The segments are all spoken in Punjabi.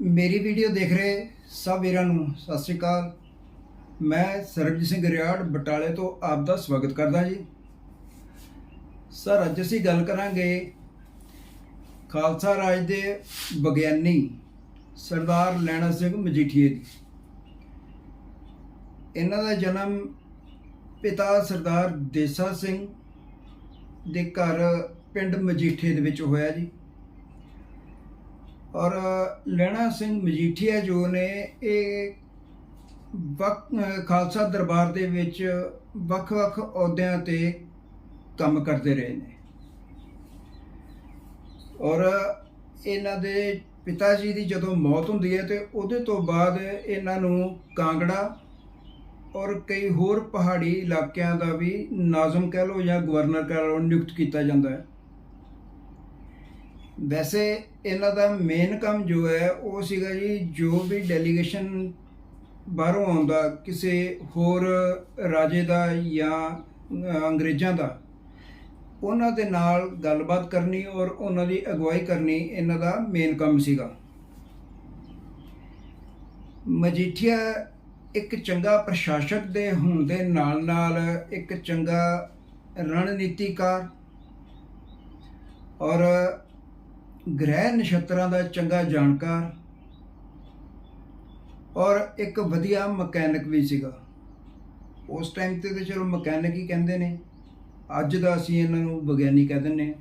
ਮੇਰੀ ਵੀਡੀਓ ਦੇਖ ਰਹੇ ਸਭ ਵੀਰਾਂ ਨੂੰ ਸਤਿ ਸ੍ਰੀ ਅਕਾਲ। ਮੈਂ ਸਰਬਜੀਤ ਸਿੰਘ ਰਿਆੜ, ਬਟਾਲੇ ਤੋਂ ਆਪ ਦਾ ਸਵਾਗਤ ਕਰਦਾ ਜੀ। ਸਰ, ਅੱਜ ਅਸੀਂ ਗੱਲ ਕਰਾਂਗੇ ਖਾਲਸਾ ਰਾਜ ਦੇ ਵਿਗਿਆਨੀ ਸਰਦਾਰ ਲੈਣਾ ਸਿੰਘ ਮਜੀਠੀਏ ਦੀ। ਇਹਨਾਂ ਦਾ ਜਨਮ ਪਿਤਾ ਸਰਦਾਰ ਦੇਸਾ ਸਿੰਘ ਦੇ ਘਰ ਪਿੰਡ ਮਜੀਠੇ ਦੇ ਵਿੱਚ ਹੋਇਆ ਜੀ। ਔਰ ਲੈਣਾ ਸਿੰਘ ਮਜੀਠੀਆ ਜੋ ਨੇ, ਇਹ ਵਕ ਖਾਲਸਾ ਦਰਬਾਰ ਦੇ ਵਿੱਚ ਵੱਖ-ਵੱਖ ਅਹੁਦਿਆਂ ਤੇ ਕੰਮ ਕਰਦੇ ਰਹੇ ਨੇ। ਔਰ ਇਹਨਾਂ ਦੇ ਪਿਤਾ ਜੀ ਦੀ ਜਦੋਂ ਮੌਤ ਹੁੰਦੀ ਹੈ ਤੇ ਉਹਦੇ ਤੋਂ ਬਾਅਦ ਇਹਨਾਂ ਨੂੰ ਕਾਂਗੜਾ ਔਰ ਕਈ ਹੋਰ ਪਹਾੜੀ ਇਲਾਕਿਆਂ ਦਾ ਵੀ ਨਾਜ਼ਮ ਕਹਿ ਲਓ ਜਾਂ ਗਵਰਨਰ ਕਹਿ ਲਓ ਨਿਯੁਕਤ ਕੀਤਾ ਜਾਂਦਾ ਹੈ। ਵੈਸੇ ਇਹਨਾਂ ਦਾ ਮੇਨ ਕੰਮ ਜੋ ਹੈ, ਉਹ ਸੀਗਾ ਜੀ, ਜੋ ਵੀ ਡੈਲੀਗੇਸ਼ਨ ਬਾਹਰੋਂ ਆਉਂਦਾ, ਕਿਸੇ ਹੋਰ ਰਾਜੇ ਦਾ ਜਾਂ ਅੰਗਰੇਜ਼ਾਂ ਦਾ, ਉਹਨਾਂ ਦੇ ਨਾਲ ਗੱਲਬਾਤ ਕਰਨੀ ਔਰ ਉਹਨਾਂ ਦੀ ਅਗਵਾਈ ਕਰਨੀ ਇਹਨਾਂ ਦਾ ਮੇਨ ਕੰਮ ਸੀਗਾ। ਮਜੀਠੀਆ ਇੱਕ ਚੰਗਾ ਪ੍ਰਸ਼ਾਸਕ ਦੇ ਹੋਣ ਦੇ ਨਾਲ ਨਾਲ ਇੱਕ ਚੰਗਾ ਰਣਨੀਤੀਕਾਰ ਔਰ ਗ੍ਰਹਿ ਨਛੱਤਰਾਂ ਦਾ ਚੰਗਾ ਜਾਣਕਾਰ ਔਰ ਇੱਕ ਵਧੀਆ ਮਕੈਨਿਕ ਵੀ ਸੀਗਾ। ਉਸ ਟਾਈਮ ਤੇ ਤੇ ਚਲੋ ਮਕੈਨਿਕ ਹੀ ਕਹਿੰਦੇ ਨੇ। ਅੱਜ ਦਾ ਅਸੀਂ ਇਹਨਾਂ ਨੂੰ ਵਿਗਿਆਨੀ ਕਹਿ ਦਿੰਦੇ ਹਾਂ।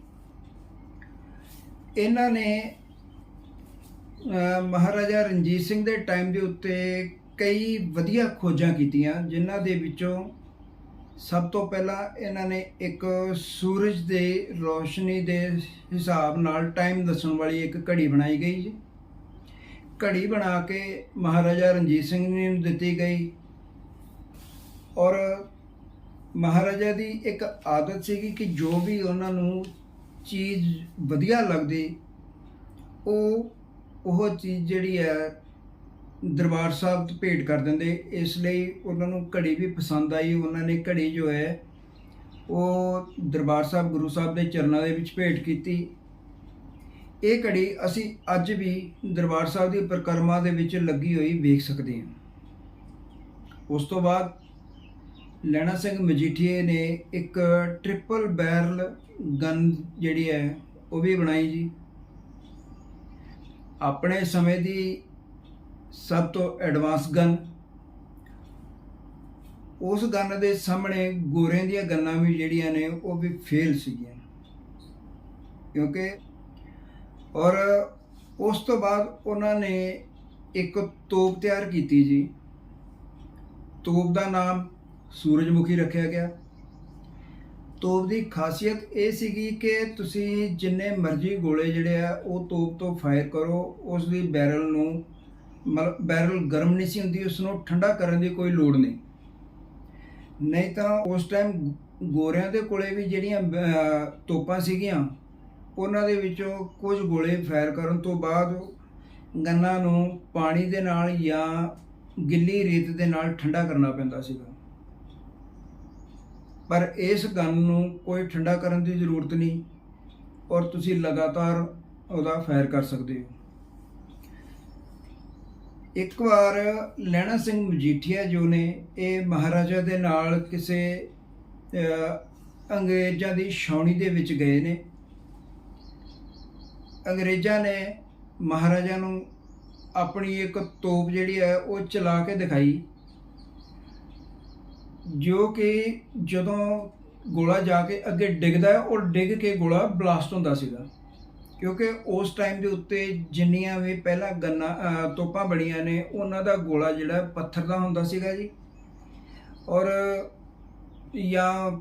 ਇਹਨਾਂ ਨੇ ਮਹਾਰਾਜਾ ਰਣਜੀਤ ਸਿੰਘ ਦੇ ਟਾਈਮ ਦੇ ਉੱਤੇ ਕਈ ਵਧੀਆ ਖੋਜਾਂ ਕੀਤੀਆਂ, ਜਿਨ੍ਹਾਂ ਦੇ ਵਿੱਚੋਂ ਸਭ ਤੋਂ ਪਹਿਲਾਂ ਇਹਨਾਂ ਨੇ ਇੱਕ ਸੂਰਜ ਦੇ ਰੋਸ਼ਨੀ ਦੇ ਹਿਸਾਬ ਨਾਲ ਟਾਈਮ ਦੱਸਣ ਵਾਲੀ ਇੱਕ ਘੜੀ ਬਣਾਈ ਗਈ ਜੀ। ਘੜੀ ਬਣਾ ਕੇ ਮਹਾਰਾਜਾ ਰਣਜੀਤ ਸਿੰਘ ਜੀ ਨੂੰ ਦਿੱਤੀ ਗਈ। ਔਰ ਮਹਾਰਾਜਾ ਦੀ ਇੱਕ ਆਦਤ ਸੀਗੀ ਕਿ ਜੋ ਵੀ ਉਹਨਾਂ ਨੂੰ ਚੀਜ਼ ਵਧੀਆ ਲੱਗਦੀ, ਉਹ ਉਹ ਚੀਜ਼ ਜਿਹੜੀ ਹੈ ਦਰਬਾਰ ਸਾਹਿਬ ਤੋਂ ਭੇਟ ਕਰ ਦਿੰਦੇ। ਇਸ ਲਈ ਉਹਨਾਂ ਨੂੰ ਘੜੀ ਵੀ ਪਸੰਦ ਆਈ। ਉਹਨਾਂ ਨੇ ਘੜੀ ਜੋ ਹੈ, ਉਹ ਦਰਬਾਰ ਸਾਹਿਬ ਗੁਰੂ ਸਾਹਿਬ ਦੇ ਚਰਨਾਂ ਦੇ ਵਿੱਚ ਭੇਟ ਕੀਤੀ। ਇਹ ਘੜੀ ਅਸੀਂ ਅੱਜ ਵੀ ਦਰਬਾਰ ਸਾਹਿਬ ਦੀ ਪ੍ਰਕਰਮਾ ਦੇ ਵਿੱਚ ਲੱਗੀ ਹੋਈ ਵੇਖ ਸਕਦੇ ਹਾਂ। ਉਸ ਤੋਂ ਬਾਅਦ ਲੈਣਾ ਸਿੰਘ ਮਜੀਠੀਏ ਨੇ ਇੱਕ ਟ੍ਰਿਪਲ ਬੈਰਲ ਗਨ ਜਿਹੜੀ ਹੈ, ਉਹ ਵੀ ਬਣਾਈ ਜੀ। ਆਪਣੇ ਸਮੇਂ ਦੀ ਸਭ ਤੋਂ ਐਡਵਾਂਸ ਗਨ। ਉਸ ਗਨ ਦੇ ਸਾਹਮਣੇ ਗੋਰਿਆਂ ਦੀਆਂ ਗੰਨਾਂ ਵੀ ਜਿਹੜੀਆਂ ਨੇ, ਉਹ ਵੀ ਫੇਲ ਸੀਗੀਆਂ। ਕਿਉਂਕਿ ਔਰ ਉਸ ਤੋਂ ਬਾਅਦ ਉਹਨਾਂ ਨੇ ਇੱਕ ਤੋਪ ਤਿਆਰ ਕੀਤੀ ਜੀ। ਤੋਪ ਦਾ ਨਾਮ ਸੂਰਜਮੁਖੀ ਰੱਖਿਆ ਗਿਆ। ਤੋਪ ਦੀ ਖਾਸੀਅਤ ਇਹ ਸੀਗੀ ਕਿ ਤੁਸੀਂ ਜਿੰਨੇ ਮਰਜ਼ੀ ਗੋਲੇ ਜਿਹੜੇ ਆ, ਉਹ ਤੋਪ ਤੋਂ ਫਾਇਰ ਕਰੋ, ਉਸ ਦੀ ਬੈਰਲ ਨੂੰ ਮਤਲਬ ਬੈਰਲ ਗਰਮ ਨਹੀਂ ਸੀ ਹੁੰਦੀ ਉਸ ਨੂੰ ਠੰਡਾ ਕਰਨ ਦੀ ਕੋਈ ਲੋੜ ਨਹੀਂ। ਨਹੀਂ ਤਾਂ ਉਸ ਟਾਈਮ ਗੋਰਿਆਂ ਦੇ ਕੋਲੇ ਵੀ ਜਿਹੜੀਆਂ ਤੋਪਾਂ ਸੀਗੀਆਂ, ਉਹਨਾਂ ਦੇ ਵਿੱਚੋਂ ਕੁਝ ਗੋਲੇ ਫਾਇਰ ਕਰਨ ਤੋਂ ਬਾਅਦ ਗੰਨਾਂ ਨੂੰ ਪਾਣੀ ਦੇ ਨਾਲ ਜਾਂ ਗਿੱਲੀ ਰੇਤ ਦੇ ਨਾਲ ਠੰਡਾ ਕਰਨਾ ਪੈਂਦਾ ਸੀਗਾ। ਪਰ ਇਸ ਗੰਨ ਨੂੰ ਕੋਈ ਠੰਡਾ ਕਰਨ ਦੀ ਜ਼ਰੂਰਤ ਨਹੀਂ ਔਰ ਤੁਸੀਂ ਲਗਾਤਾਰ ਉਹਦਾ ਫਾਇਰ ਕਰ ਸਕਦੇ ਹੋ। ਇੱਕ ਵਾਰ ਲੈਣਾ ਸਿੰਘ ਮਜੀਠੀਆ ਜੋ ਨੇ, ਇਹ ਮਹਾਰਾਜਾ ਦੇ ਨਾਲ ਕਿਸੇ ਅੰਗਰੇਜ਼ਾਂ ਦੀ ਛਾਉਣੀ ਦੇ ਵਿੱਚ ਗਏ ਨੇ। ਅੰਗਰੇਜ਼ਾਂ ਨੇ ਮਹਾਰਾਜਾ ਨੂੰ ਆਪਣੀ ਇੱਕ ਤੋਪ ਜਿਹੜੀ ਹੈ, ਉਹ ਚਲਾ ਕੇ ਦਿਖਾਈ, ਜੋ ਕਿ ਜਦੋਂ ਗੋਲਾ ਜਾ ਕੇ ਅੱਗੇ ਡਿੱਗਦਾ ਹੈ, ਉਹ ਡਿੱਗ ਕੇ ਗੋਲਾ ਬਲਾਸਟ ਹੁੰਦਾ ਸੀਗਾ। ਕਿਉਂਕਿ ਉਸ ਟਾਈਮ ਦੇ ਉੱਤੇ ਜਿੰਨੀਆਂ ਵੀ ਪਹਿਲਾਂ ਗੰਨਾ ਤੋਪਾਂ ਬਣੀਆਂ ਨੇ, ਉਹਨਾਂ ਦਾ ਗੋਲਾ ਜਿਹੜਾ ਪੱਥਰ ਦਾ ਹੁੰਦਾ ਸੀਗਾ ਜੀ। ਔਰ, ਜਾਂ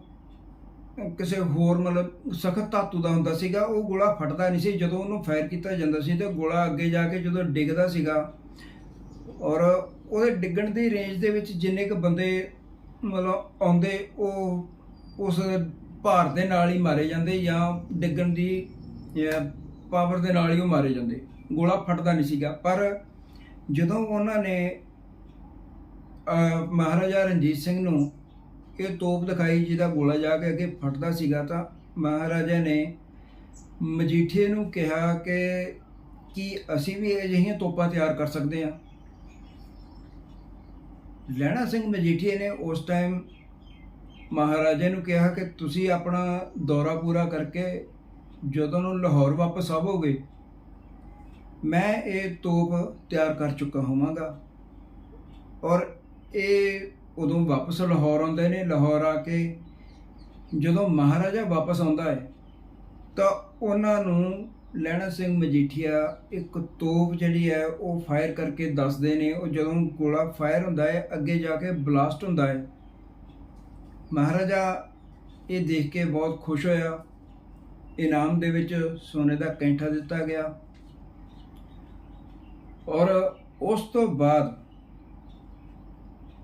ਕਿਸੇ ਹੋਰ ਮਤਲਬ ਸਖਤ ਧਾਤੂ ਦਾ ਹੁੰਦਾ ਸੀਗਾ, ਉਹ ਗੋਲਾ ਫਟਦਾ ਨਹੀਂ ਸੀ। ਜਦੋਂ ਉਹਨੂੰ ਫਾਇਰ ਕੀਤਾ ਜਾਂਦਾ ਸੀ, ਤੇ ਗੋਲਾ ਅੱਗੇ ਜਾ ਕੇ ਜਦੋਂ ਡਿੱਗਦਾ ਸੀਗਾ, ਔਰ ਉਹਦੇ ਡਿੱਗਣ ਦੀ ਰੇਂਜ ਦੇ ਵਿੱਚ ਜਿੰਨੇ ਕੁ ਬੰਦੇ ਮਤਲਬ ਆਉਂਦੇ, ਉਹ ਉਸ ਭਾਰ ਦੇ ਨਾਲ ਹੀ ਮਾਰੇ ਜਾਂਦੇ ਜਾਂ ਡਿੱਗਣ ਦੀ ਪਾਵਰ ਦੇ ਨਾਲ ਹੀ ਉਹ ਮਾਰੇ ਜਾਂਦੇ। ਗੋਲਾ ਫਟਦਾ ਨਹੀਂ ਸੀਗਾ। ਪਰ ਜਦੋਂ ਉਹਨਾਂ ਨੇ ਮਹਾਰਾਜਾ ਰਣਜੀਤ ਸਿੰਘ ਨੂੰ ਇਹ ਤੋਪ ਦਿਖਾਈ ਜਿਹਦਾ ਗੋਲਾ ਜਾ ਕੇ ਅੱਗੇ ਫਟਦਾ ਸੀਗਾ ਤਾਂ ਮਹਾਰਾਜਾ ਨੇ ਮਜੀਠੀਏ ਨੂੰ ਕਿਹਾ ਕਿ ਕੀ ਅਸੀਂ ਵੀ ਅਜਿਹੀਆਂ ਤੋਪਾਂ ਤਿਆਰ ਕਰ ਸਕਦੇ ਹਾਂ? ਲਹਿਣਾ ਸਿੰਘ ਮਜੀਠੀਏ ਨੇ ਉਸ ਟਾਈਮ ਮਹਾਰਾਜੇ ਨੂੰ ਕਿਹਾ ਕਿ ਤੁਸੀਂ ਆਪਣਾ ਦੌਰਾ ਪੂਰਾ ਕਰਕੇ ਜਦੋਂ ਨੂੰ ਲਾਹੌਰ ਵਾਪਸ ਆਵੋਗੇ, ਮੈਂ ਇਹ ਤੋਪ ਤਿਆਰ ਕਰ ਚੁੱਕਾ ਹੋਵਾਂਗਾ। ਔਰ ਇਹ ਉਦੋਂ ਵਾਪਸ ਲਾਹੌਰ ਆਉਂਦੇ ਨੇ, ਲਾਹੌਰ ਆ ਕੇ ਜਦੋਂ ਮਹਾਰਾਜਾ ਵਾਪਸ ਆਉਂਦਾ ਹੈ, ਤਾਂ ਉਹਨਾਂ ਨੂੰ ਲਹਿਣਾ ਸਿੰਘ ਮਜੀਠੀਆ ਇੱਕ ਤੋਪ ਜਿਹੜੀ ਹੈ, ਉਹ ਫਾਇਰ ਕਰਕੇ ਦੱਸਦੇ ਨੇ। ਉਹ ਜਦੋਂ ਗੋਲਾ ਫਾਇਰ ਹੁੰਦਾ ਹੈ, ਅੱਗੇ ਜਾ ਕੇ ਬਲਾਸਟ ਹੁੰਦਾ ਹੈ। ਮਹਾਰਾਜਾ ਇਹ ਦੇਖ ਕੇ ਬਹੁਤ ਖੁਸ਼ ਹੋਇਆ। ਇਨਾਮ ਦੇ ਵਿੱਚ ਸੋਨੇ ਦਾ ਕੈਂਠਾ ਦਿੱਤਾ ਗਿਆ। ਔਰ ਉਸ ਤੋਂ ਬਾਅਦ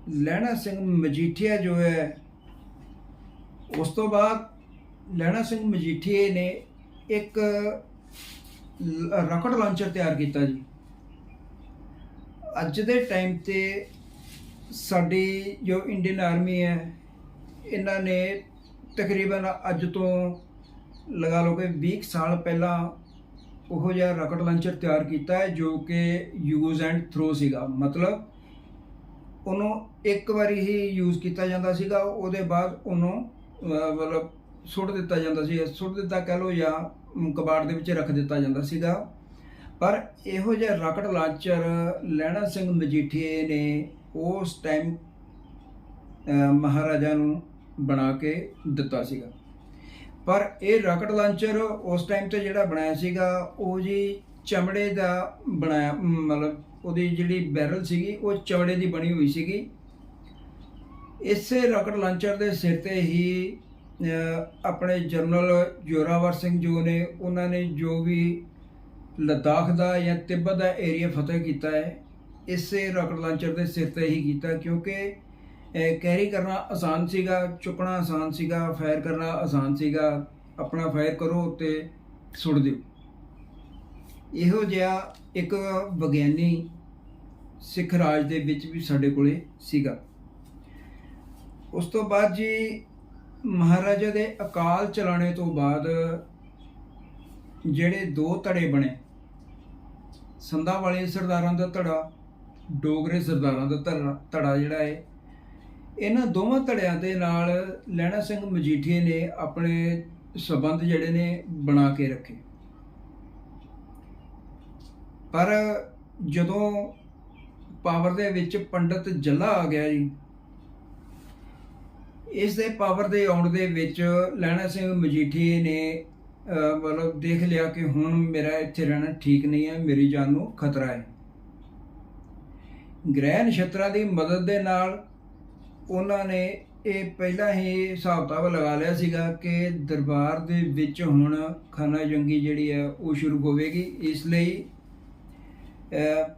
ਲਹਿਣਾ ਸਿੰਘ ਮਜੀਠੀਆ ਜੋ ਹੈ, ਉਸ ਤੋਂ ਬਾਅਦ ਲਹਿਣਾ ਸਿੰਘ ਮਜੀਠੀਏ ਨੇ ਇੱਕ ਰਕਟ ਲਾਂਚਰ ਤਿਆਰ ਕੀਤਾ ਜੀ। ਅੱਜ ਦੇ ਟਾਈਮ ਤੇ ਸਾਡੀ ਜੋ ਇੰਡੀਅਨ ਆਰਮੀ ਹੈ, ਇਹਨਾਂ ਨੇ ਤਕਰੀਬਨ ਅੱਜ ਤੋਂ ਲਗਾ ਲਓ ਕਿ 20 ਸਾਲ ਪਹਿਲਾਂ ਉਹ ਜਿਹਾ ਰਾਕਟ ਲਾਂਚਰ ਤਿਆਰ ਕੀਤਾ ਹੈ ਜੋ ਕਿ ਯੂਜ਼ ਐਂਡ ਥਰੋ ਸੀਗਾ। ਮਤਲਬ ਉਹਨੂੰ ਇੱਕ ਵਾਰੀ ਹੀ ਯੂਜ਼ ਕੀਤਾ ਜਾਂਦਾ ਸੀਗਾ ਉਹਦੇ ਬਾਅਦ ਉਹਨੂੰ ਮਤਲਬ ਸੁੱਟ ਦਿੱਤਾ ਜਾਂਦਾ ਸੀ ਸੁੱਟ ਦਿੱਤਾ ਕਹਿ ਲਓ ਜਾਂ ਅਮ, ਕਬਾੜ ਦੇ ਵਿੱਚ ਰੱਖ ਦਿੱਤਾ ਜਾਂਦਾ ਸੀਗਾ। ਪਰ ਇਹੋ ਜਿਹਾ ਰਾਕਟ ਲਾਂਚਰ ਲਹਿਣਾ ਸਿੰਘ ਮਜੀਠੀਏ ਨੇ ਉਸ ਟਾਈਮ ਮਹਾਰਾਜਾ ਨੂੰ ਬਣਾ ਕੇ ਦਿੱਤਾ ਸੀਗਾ। ਪਰ ਇਹ ਰਾਕਟ ਲਾਂਚਰ ਉਸ ਟਾਈਮ ਤੇ ਜਿਹੜਾ ਬਣਾਇਆ ਸੀਗਾ, ਉਹ ਜੀ ਚਮੜੇ ਦਾ ਬਣਾਇਆ ਮਤਲਬ ਉਹਦੀ ਜਿਹੜੀ ਬੈਰਲ ਸੀਗੀ, ਉਹ ਚਮੜੇ ਦੀ ਬਣੀ ਹੋਈ ਸੀਗੀ। ਇਸੇ ਰਾਕਟ ਲਾਂਚਰ ਦੇ ਸਿਰ ਤੇ ਹੀ ਆਪਣੇ ਜਨਰਲ ਜੋਰਾਵਰ ਸਿੰਘ ਜੋ ਨੇ, ਉਹਨਾਂ ਨੇ ਜੋ ਵੀ ਲਦਾਖ ਦਾ ਜਾਂ ਤਿੱਬਤ ਦਾ ਏਰੀਆ ਫਤਿਹ ਕੀਤਾ ਹੈ, ਇਸੇ ਰਾਕਟ ਲਾਂਚਰ ਦੇ ਸਿਰ ਤੇ ਹੀ ਕੀਤਾ, ਕਿਉਂਕਿ ਕੈਰੀ ਕਰਨਾ ਆਸਾਨ ਸੀਗਾ, ਚੁੱਕਣਾ ਆਸਾਨ ਸੀਗਾ, ਫਾਇਰ ਕਰਨਾ ਆਸਾਨ ਸੀਗਾ, ਆਪਣਾ ਫਾਇਰ ਕਰੋ ਤੇ ਸੁੱਟ ਦਿਓ। ਇਹੋ ਜਿਹਾ ਇੱਕ ਵਿਗਿਆਨੀ ਸਿੱਖ ਰਾਜ ਦੇ ਵਿੱਚ ਵੀ ਸਾਡੇ ਕੋਲੇ ਸੀਗਾ। ਉਸ ਤੋਂ ਬਾਅਦ ਜੀ ਮਹਾਰਾਜਾ ਦੇ ਅਕਾਲ ਚਲਾਣੇ ਤੋਂ ਬਾਅਦ ਜਿਹੜੇ ਦੋ ਧੜੇ ਬਣੇ ਸੰਧਾ ਵਾਲੇ ਸਰਦਾਰਾਂ ਦਾ ਧੜਾ, ਡੋਗਰੇ ਸਰਦਾਰਾਂ ਦਾ ਧੜਾ ਧੜਾ ਜਿਹੜਾ ਹੈ ਇਹਨਾਂ ਦੋਵਾਂ ਧੜਿਆਂ ਦੇ ਨਾਲ ਲਹਿਣਾ ਸਿੰਘ ਮਜੀਠੀਏ ਨੇ ਆਪਣੇ ਸਬੰਧ ਜਿਹੜੇ ਨੇ ਬਣਾ ਕੇ ਰੱਖੇ। ਪਰ ਜਦੋਂ ਪਾਵਰ ਦੇ ਵਿੱਚ ਪੰਡਤ ਜੱਲਾ ਆ ਗਿਆ ਜੀ, ਇਸ ਦੇ ਪਾਵਰ ਦੇ ਆਉਣ ਦੇ ਵਿੱਚ ਲਹਿਣਾ ਸਿੰਘ ਮਜੀਠੀਏ ਨੇ ਮਤਲਬ ਦੇਖ ਲਿਆ ਕਿ ਹੁਣ ਮੇਰਾ ਇੱਥੇ ਰਹਿਣਾ ਠੀਕ ਨਹੀਂ ਹੈ, ਮੇਰੀ ਜਾਨ ਨੂੰ ਖਤਰਾ ਹੈ। ਗ੍ਰਹਿ ਨਛੱਤਰਾਂ ਦੀ ਮਦਦ ਦੇ ਨਾਲ ਉਹਨਾਂ ਨੇ ਇਹ ਪਹਿਲਾਂ ਹੀ ਹਿਸਾਬ ਕਿਤਾਬ ਲਗਾ ਲਿਆ ਸੀਗਾ ਕਿ ਦਰਬਾਰ ਦੇ ਵਿੱਚ ਹੁਣ ਖਾਨਾ ਜੰਗੀ ਜਿਹੜੀ ਹੈ ਉਹ ਸ਼ੁਰੂ ਹੋਵੇਗੀ। ਇਸ ਲਈ ਅਹ,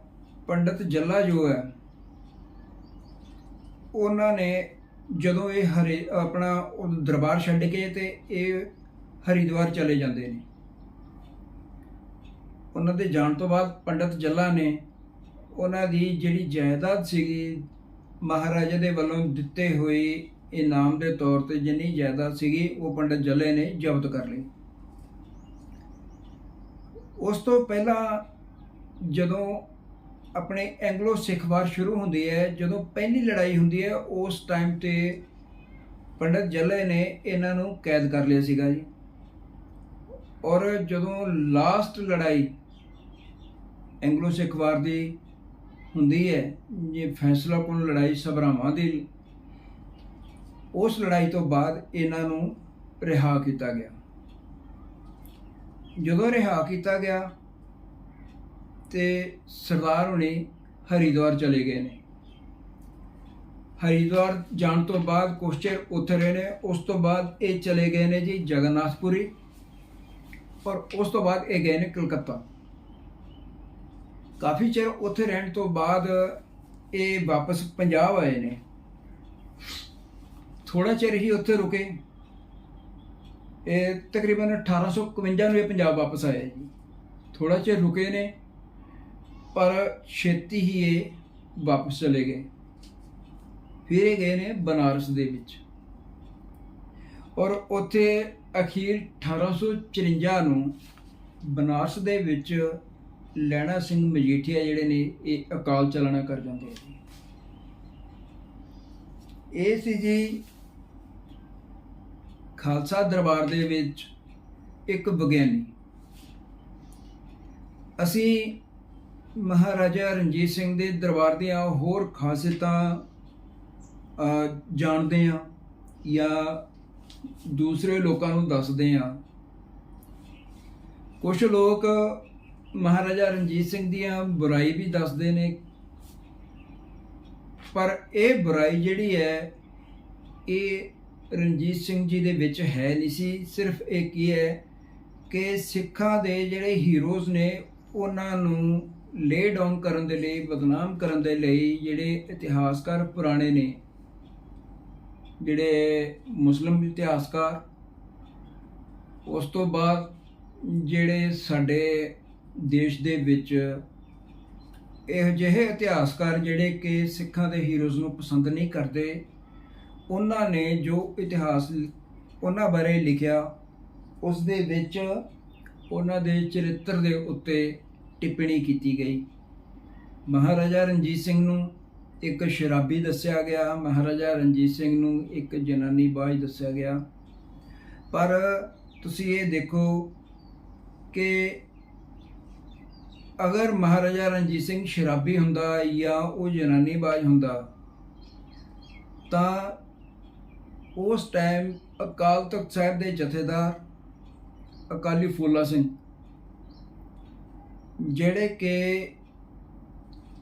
ਪੰਡਤ ਜੱਲਾ ਜੋ ਹੈ ਉਹਨਾਂ ਨੇ ਜਦੋਂ ਇਹ ਹਰੇ ਆਪਣਾ ਦਰਬਾਰ ਛੱਡ ਕੇ ਤੇ ਇਹ ਹਰਿਦੁਆਰ ਚਲੇ ਜਾਂਦੇ ਨੇ। ਉਹਨਾਂ ਦੇ ਜਾਣ ਤੋਂ ਬਾਅਦ ਪੰਡਤ ਜੱਲਾ ਨੇ ਉਹਨਾਂ ਦੀ ਜਿਹੜੀ ਜਾਇਦਾਦ ਸੀਗੀ ਮਹਾਰਾਜਾ ਦੇ ਵੱਲੋਂ ਦਿੱਤੇ ਹੋਏ ਇਨਾਮ ਦੇ ਤੌਰ ਤੇ ਜਿੰਨੀ ਜਾਇਦਾਦ ਸੀਗੀ, ਉਹ ਪੰਡਤ ਜੱਲੇ ਨੇ ਜ਼ਬਤ ਕਰ ਲਈ। ਉਸ ਤੋਂ ਪਹਿਲਾਂ ਜਦੋਂ ਆਪਣੇ ਐਂਗਲੋ ਸਿੱਖ ਵਾਰ ਸ਼ੁਰੂ ਹੁੰਦੀ ਹੈ, ਜਦੋਂ ਪਹਿਲੀ ਲੜਾਈ ਹੁੰਦੀ ਹੈ, ਉਸ ਟਾਈਮ ਤੇ ਪੰਡਤ ਜੱਲੇ ਨੇ ਇਹਨਾਂ ਨੂੰ ਕੈਦ ਕਰ ਲਿਆ ਸੀਗਾ ਜੀ। ਔਰ ਜਦੋਂ ਲਾਸਟ ਲੜਾਈ ਐਂਗਲੋ ਸਿੱਖ ਵਾਰ ਦੀ ਹੁੰਦੀ ਹੈ ਇਹ ਫੈਸਲਾਕੁਨ ਲੜਾਈ ਸਭਰਾਵਾਂ ਦੀ ਉਸ ਲੜਾਈ ਤੋਂ ਬਾਅਦ ਇਹਨਾਂ ਨੂੰ ਰਿਹਾ ਕੀਤਾ ਗਿਆ। ਜਦੋਂ ਰਿਹਾ ਕੀਤਾ ਗਿਆ, ਤੇ ਸਰਦਾਰ ਹੁਣੇ ਹਰੀਦੁਆਰ ਚਲੇ ਗਏ ਨੇ। ਹਰੀਦੁਆਰ ਜਾਣ ਤੋਂ ਬਾਅਦ ਕੁਛ ਚਿਰ ਉੱਥੇ ਰਹੇ ਨੇ, ਉਸ ਤੋਂ ਬਾਅਦ ਇਹ ਚਲੇ ਗਏ ਨੇ ਜੀ ਜਗਨਨਾਥਪੁਰੀ ਔਰ ਉਸ ਤੋਂ ਬਾਅਦ ਇਹ ਗਏ ਨੇ ਕਲਕੱਤਾ। ਕਾਫੀ ਚਿਰ ਉੱਥੇ ਰਹਿਣ ਤੋਂ ਬਾਅਦ ਇਹ ਵਾਪਸ ਪੰਜਾਬ ਆਏ ਨੇ। ਥੋੜਾ ਚਿਰ ਹੀ ਉੱਥੇ ਰੁਕੇ। ਇਹ ਤਕਰੀਬਨ 1851 ਨੂੰ ਇਹ ਪੰਜਾਬ ਵਾਪਸ ਆਏ ਜੀ। ਥੋੜਾ ਚਿਰ ਰੁਕੇ ਨੇ, ਪਰ ਛੇਤੀ ਹੀ ਇਹ ਵਾਪਸ ਚਲੇ ਗਏ। ਫਿਰ ਇਹ ਗਏ ਨੇ ਬਨਾਰਸ ਦੇ ਵਿੱਚ। ਔਰ ਉੱਥੇ ਅਖੀਰ 1854 ਨੂੰ ਬਨਾਰਸ ਦੇ ਵਿੱਚ ਲੈਣਾ ਸਿੰਘ ਮਜੀਠੀਆ ਜਿਹੜੇ ਨੇ, ਇਹ ਅਕਾਲ ਚਲਾਣਾ ਕਰ ਜਾਂਦੇ ਆ ਜੀ। ਇਹ ਸੀ ਜੀ ਖਾਲਸਾ ਦਰਬਾਰ ਦੇ ਵਿੱਚ ਇੱਕ ਵਿਗਿਆਨੀ। ਅਸੀਂ ਮਹਾਰਾਜਾ ਰਣਜੀਤ ਸਿੰਘ ਦੇ ਦਰਬਾਰ ਦੀਆਂ ਹੋਰ ਖਾਸੀਅਤਾਂ ਜਾਣਦੇ ਹਾਂ ਜਾਂ ਦੂਸਰੇ ਲੋਕਾਂ ਨੂੰ ਦੱਸਦੇ ਹਾਂ। ਕੁਝ ਲੋਕ ਮਹਾਰਾਜਾ ਰਣਜੀਤ ਸਿੰਘ ਦੀਆਂ ਬੁਰਾਈ ਵੀ ਦੱਸਦੇ ਨੇ। ਪਰ ਇਹ ਬੁਰਾਈ ਜਿਹੜੀ ਹੈ, ਇਹ ਰਣਜੀਤ ਸਿੰਘ ਜੀ ਦੇ ਵਿੱਚ ਹੈ ਨਹੀਂ ਸੀ। ਸਿਰਫ ਇਹ ਕੀ ਹੈ ਕਿ ਸਿੱਖਾਂ ਦੇ ਜਿਹੜੇ ਹੀਰੋਜ਼ ਨੇ, ਉਹਨਾਂ ਨੂੰ ਲੇ ਡਾਊਨ ਕਰਨ ਦੇ ਲਈ, ਬਦਨਾਮ ਕਰਨ ਦੇ ਲਈ ਜਿਹੜੇ ਇਤਿਹਾਸਕਾਰ ਪੁਰਾਣੇ ਨੇ, ਜਿਹੜੇ ਮੁਸਲਮ ਇਤਿਹਾਸਕਾਰ, ਉਸ ਤੋਂ ਬਾਅਦ ਜਿਹੜੇ ਸਾਡੇ ਦੇਸ਼ ਦੇ ਵਿੱਚ ਇਹ ਜਿਹੇ ਇਤਿਹਾਸਕਾਰ ਜਿਹੜੇ ਕਿ ਸਿੱਖਾਂ ਦੇ ਹੀਰੋਜ਼ ਨੂੰ ਪਸੰਦ ਨਹੀਂ ਕਰਦੇ, ਉਹਨਾਂ ਨੇ ਜੋ ਇਤਿਹਾਸ ਉਹਨਾਂ ਬਾਰੇ ਲਿਖਿਆ ਉਸ ਦੇ ਵਿੱਚ ਉਹਨਾਂ ਦੇ ਚਰਿੱਤਰ ਦੇ ਉੱਤੇ ਟਿੱਪਣੀ ਕੀਤੀ ਗਈ। ਮਹਾਰਾਜਾ ਰਣਜੀਤ ਸਿੰਘ ਨੂੰ ਇੱਕ ਸ਼ਰਾਬੀ ਦੱਸਿਆ ਗਿਆ, ਮਹਾਰਾਜਾ ਰਣਜੀਤ ਸਿੰਘ ਨੂੰ ਇੱਕ ਜਨਾਨੀ ਬਾਜ ਦੱਸਿਆ ਗਿਆ। ਪਰ ਤੁਸੀਂ ਇਹ ਦੇਖੋ ਕਿ ਅਗਰ ਮਹਾਰਾਜਾ ਰਣਜੀਤ ਸਿੰਘ ਸ਼ਰਾਬੀ ਹੁੰਦਾ ਜਾਂ ਉਹ ਜਨਾਨੀਬਾਜ਼ ਹੁੰਦਾ, ਤਾਂ ਉਸ ਟਾਈਮ ਅਕਾਲ ਤਖਤ ਸਾਹਿਬ ਦੇ ਜਥੇਦਾਰ ਅਕਾਲੀ ਫੂਲਾ ਸਿੰਘ, ਜਿਹੜੇ ਕਿ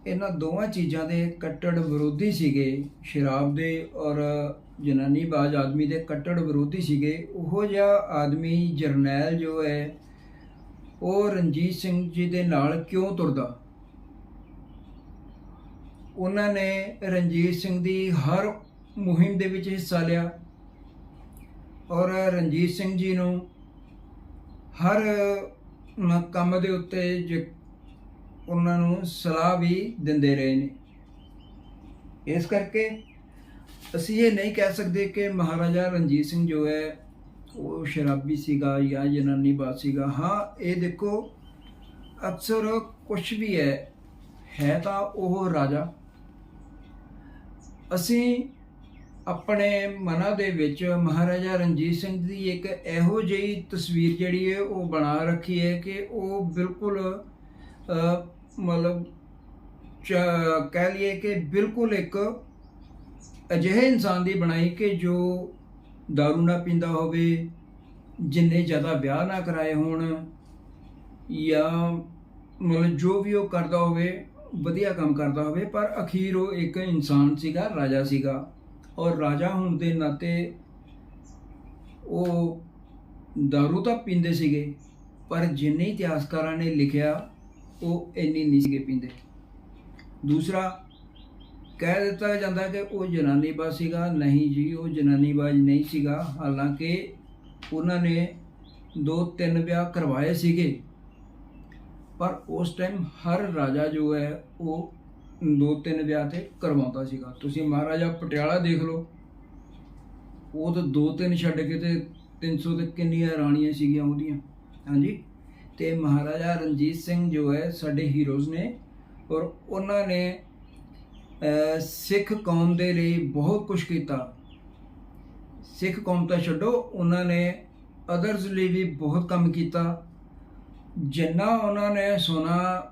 ਇਹਨਾਂ ਦੋਵਾਂ ਚੀਜ਼ਾਂ ਦੇ ਕੱਟੜ ਵਿਰੋਧੀ ਸੀਗੇ, ਸ਼ਰਾਬ ਦੇ ਔਰ ਜਨਾਨੀਬਾਜ਼ ਆਦਮੀ ਦੇ ਕੱਟੜ ਵਿਰੋਧੀ ਸੀਗੇ, ਉਹੋ ਜਿਹਾ ਆਦਮੀ ਜਰਨੈਲ ਜੋ ਹੈ ਉਹ ਰਣਜੀਤ ਸਿੰਘ ਜੀ ਦੇ ਨਾਲ ਕਿਉਂ ਤੁਰਦਾ? ਉਹਨਾਂ ਨੇ ਰਣਜੀਤ ਸਿੰਘ ਦੀ ਹਰ ਮੁਹਿੰਮ ਦੇ ਵਿੱਚ ਹਿੱਸਾ ਲਿਆ ਔਰ ਰਣਜੀਤ ਸਿੰਘ ਜੀ ਨੂੰ ਹਰ ਕੰਮ ਦੇ ਉੱਤੇ ਜ ਉਹਨਾਂ ਨੂੰ ਸਲਾਹ ਵੀ ਦਿੰਦੇ ਰਹੇ ਨੇ। ਇਸ ਕਰਕੇ ਅਸੀਂ ਇਹ ਨਹੀਂ ਕਹਿ ਸਕਦੇ ਕਿ ਮਹਾਰਾਜਾ ਰਣਜੀਤ ਸਿੰਘ ਜੋ ਹੈ ਉਹ ਸ਼ਰਾਬੀ ਸੀਗਾ ਜਾਂ ਜਨਾਨੀ ਬਾਤ ਸੀਗਾ, ਹਾਂ, ਇਹ ਦੇਖੋ, ਅਕਸਰ ਕੁਝ ਵੀ ਹੈ ਹੈ ਤਾਂ ਉਹ ਰਾਜਾ। ਅਸੀਂ ਆਪਣੇ ਮਨਾਂ ਦੇ ਵਿੱਚ ਮਹਾਰਾਜਾ ਰਣਜੀਤ ਸਿੰਘ ਦੀ ਇੱਕ ਇਹੋ ਜਿਹੀ ਤਸਵੀਰ ਜਿਹੜੀ ਹੈ, ਉਹ ਬਣਾ ਰੱਖੀ ਹੈ ਕਿ ਉਹ ਬਿਲਕੁਲ ਮਤਲਬ, ਚ- ਕਹਿ ਲਈਏ ਕਿ ਬਿਲਕੁਲ ਇੱਕ ਅਜਿਹੇ ਇਨਸਾਨ ਦੀ ਬਣਾਈ ਕਿ ਜੋ ਦਾਰੂ ਨਾ ਪੀਂਦਾ ਹੋਵੇ ਜਿੰਨੇ ਜ਼ਿਆਦਾ ਵਿਆਹ ਨਾ ਕਰਾਏ ਹੋਣ ਜਾਂ ਮਤਲਬ ਜੋ ਵੀ ਉਹ ਕਰਦਾ ਹੋਵੇ ਵਧੀਆ ਕੰਮ ਕਰਦਾ ਹੋਵੇ ਪਰ ਅਖੀਰ ਉਹ ਇੱਕ ਇਨਸਾਨ ਸੀਗਾ ਰਾਜਾ ਸੀਗਾ ਔਰ ਰਾਜਾ ਹੋਣ ਦੇ ਨਾਤੇ ਉਹ ਦਾਰੂ ਤਾਂ ਪੀਂਦੇ ਸੀਗੇ ਪਰ ਜਿੰਨੇ ਇਤਿਹਾਸਕਾਰਾਂ ਨੇ ਲਿਖਿਆ ਉਹ ਇੰਨੀ ਨਹੀਂ ਸੀਗੇ ਪੀਂਦੇ ਦੂਸਰਾ ਕਹਿ ਦਿੱਤਾ ਜਾਂਦਾ ਕਿ ਉਹ ਜਨਾਨੀਬਾਜ਼ ਸੀਗਾ, ਨਹੀਂ ਜੀ, ਉਹ ਜਨਾਨੀਬਾਜ਼ ਨਹੀਂ ਸੀਗਾ। ਹਾਲਾਂਕਿ ਉਹਨਾਂ ਨੇ ਦੋ ਤਿੰਨ ਵਿਆਹ ਕਰਵਾਏ ਸੀਗੇ। ਪਰ ਉਸ ਟਾਈਮ ਹਰ ਰਾਜਾ ਜੋ ਹੈ, ਉਹ ਦੋ ਤਿੰਨ ਵਿਆਹ ਤੇ ਕਰਵਾਉਂਦਾ ਸੀਗਾ। ਤੁਸੀਂ ਮਹਾਰਾਜਾ ਪਟਿਆਲਾ ਦੇਖ ਲਓ। ਉਹ ਤਾਂ ਦੋ ਤਿੰਨ ਛੱਡ ਕੇ ਤੇ 300 ਤੇ ਕਿੰਨੀਆਂ ਰਾਣੀਆਂ ਸੀਗੀਆਂ ਉਹਦੀਆਂ। ਹਾਂਜੀ? ਤੇ ਮਹਾਰਾਜਾ ਰਣਜੀਤ ਸਿੰਘ ਜੋ ਹੈ, ਸਾਡੇ ਹੀਰੋਜ਼ ਨੇ ਔਰ ਉਹਨਾਂ ਨੇ ਸਿੱਖ ਕੌਮ ਦੇ ਲਈ ਬਹੁਤ ਕੁਝ ਕੀਤਾ। ਸਿੱਖ ਕੌਮ ਤਾਂ ਛੱਡੋ, ਉਹਨਾਂ ਨੇ ਅਦਰਸ ਲਈ ਵੀ ਬਹੁਤ ਕੰਮ ਕੀਤਾ। ਜਿੰਨਾ ਉਹਨਾਂ ਨੇ ਸੋਨਾ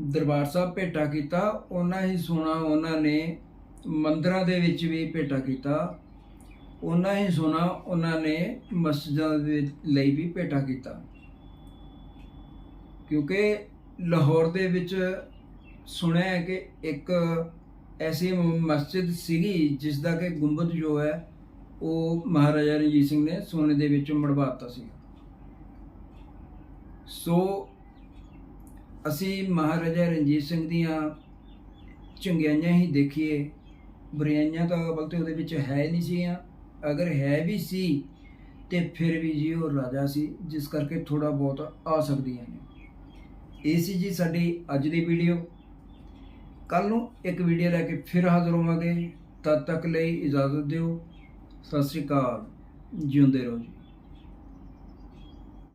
ਦਰਬਾਰ ਸਾਹਿਬ ਭੇਟਾ ਕੀਤਾ ਉਹਨਾਂ ਹੀ ਸੋਨਾ ਉਹਨਾਂ ਨੇ ਮੰਦਰਾਂ ਦੇ ਵਿੱਚ ਵੀ ਭੇਟਾ ਕੀਤਾ। ਉਹਨਾਂ ਹੀ ਸੋਨਾ ਉਹਨਾਂ ਨੇ ਮਸਜਿਦਾਂ ਦੇ ਲਈ ਵੀ ਭੇਟਾ ਕੀਤਾ। ਕਿਉਂਕਿ ਲਾਹੌਰ ਦੇ ਵਿੱਚ ਸੁਣਿਆ ਹੈ ਕਿ ਇੱਕ ਐਸੀ ਮਸਜਿਦ ਸੀਗੀ ਜਿਸ ਦਾ ਕਿ ਗੁੰਬਦ ਜੋ ਹੈ, ਉਹ ਮਹਾਰਾਜਾ ਰਣਜੀਤ ਸਿੰਘ ਨੇ ਸੋਨੇ ਦੇ ਵਿੱਚ ਮੜਵਾਤਾ ਸੀ। ਸੋ ਅਸੀਂ ਮਹਾਰਾਜਾ ਰਣਜੀਤ ਸਿੰਘ ਦੀਆਂ ਚੰਗਿਆਈਆਂ ਹੀ ਦੇਖੀਏ। ਬੁਰਾਈਆਂ ਤਾਂ ਵਕਤ ਉਹਦੇ ਵਿੱਚ ਹੈ ਨਹੀਂ ਸੀਆਂ ਅਗਰ ਹੈ ਵੀ ਸੀ, ਤੇ ਫਿਰ ਵੀ ਜੀ ਉਹ ਰਾਜਾ ਸੀ, ਜਿਸ ਕਰਕੇ ਥੋੜਾ ਬਹੁਤ ਆ ਸਕਦੀਆਂ ਨੇ। ਇਹ ਸੀ ਜੀ ਸਾਡੀ ਅੱਜ ਦੀ ਵੀਡੀਓ ਕੱਲ ਨੂੰ ਇੱਕ ਵੀਡੀਓ ਲੈ ਕੇ ਫਿਰ ਹਾਜ਼ਰ ਹੋਵਾਂਗੇ। ਤਦ ਤੱਕ ਲਈ ਇਜਾਜ਼ਤ ਦਿਓ। ਸਤਿ ਸ੍ਰੀ ਅਕਾਲ। ਜਿਉਂਦੇ ਰਹੋ ਜੀ।